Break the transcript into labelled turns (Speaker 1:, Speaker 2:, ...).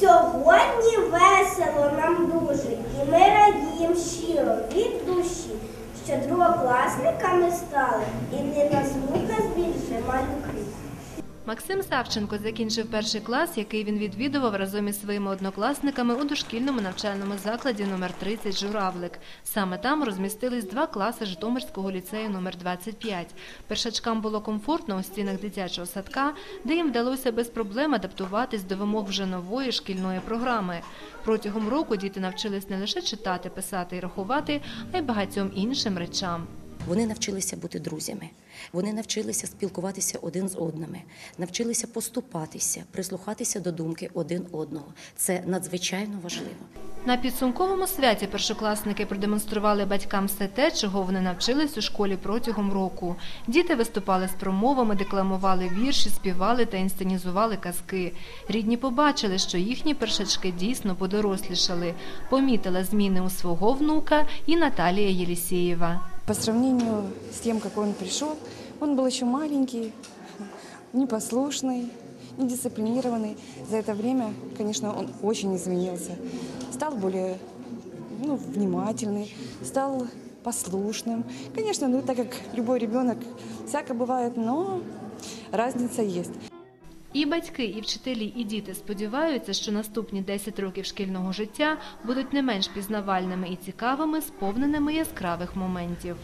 Speaker 1: Сьогодні весело нам дуже, і ми радіємо щиро від душі, що другокласниками стали, і не
Speaker 2: Максим Савченко закінчив перший клас, який він відвідував разом із своїми однокласниками у дошкільному навчальному закладі номер 30 Журавлик. Саме там розмістились два класи Житомирського ліцею номер 25. Першачкам було комфортно у стінах дитячого садка, де їм вдалося без проблем адаптуватись до вимог вже нової шкільної програми. Протягом року діти навчились не лише читати, писати і рахувати, а й багатьом іншим речам.
Speaker 3: Вони навчилися бути друзями, вони навчилися спілкуватися один з одними, навчилися поступатися, прислухатися до думки один одного. Це надзвичайно важливо.
Speaker 2: На підсумковому святі першокласники продемонстрували батькам все те, чого вони навчились у школі протягом року. Діти виступали з промовами, декламували вірші, співали та інсценізували казки. Рідні побачили, що їхні першачки дійсно подорослішали. Помітила зміни у свого внука і Наталія Єлісєєва.
Speaker 4: По сравнению с тем, как он пришел, он был еще маленький, непослушный, недисциплинированный. За это время, конечно, он очень изменился. Стал более ну, внимательный, стал послушным. Конечно, ну так как любой ребенок, всяко бывает, но разница есть.
Speaker 2: І батьки, і вчителі, і діти сподіваються, що наступні 10 років шкільного життя будуть не менш пізнавальними і цікавими, сповненими яскравих моментів.